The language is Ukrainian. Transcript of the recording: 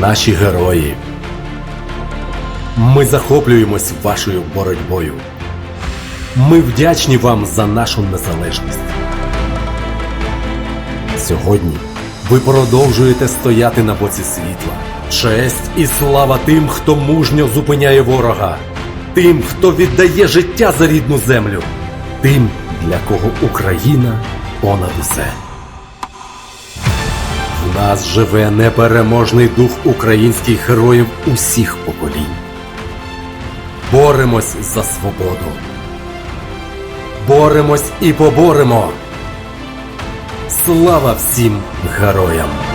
наші герої. Ми захоплюємось вашою боротьбою. Ми вдячні вам за нашу незалежність. Сьогодні ви продовжуєте стояти на боці світла. Честь і слава тим, хто мужньо зупиняє ворога, тим, хто віддає життя за рідну землю, тим, для кого Україна понад усе. Нас живе непереможний дух українських героїв усіх поколінь. Боремось за свободу. Боремось і поборемо. Слава всім героям!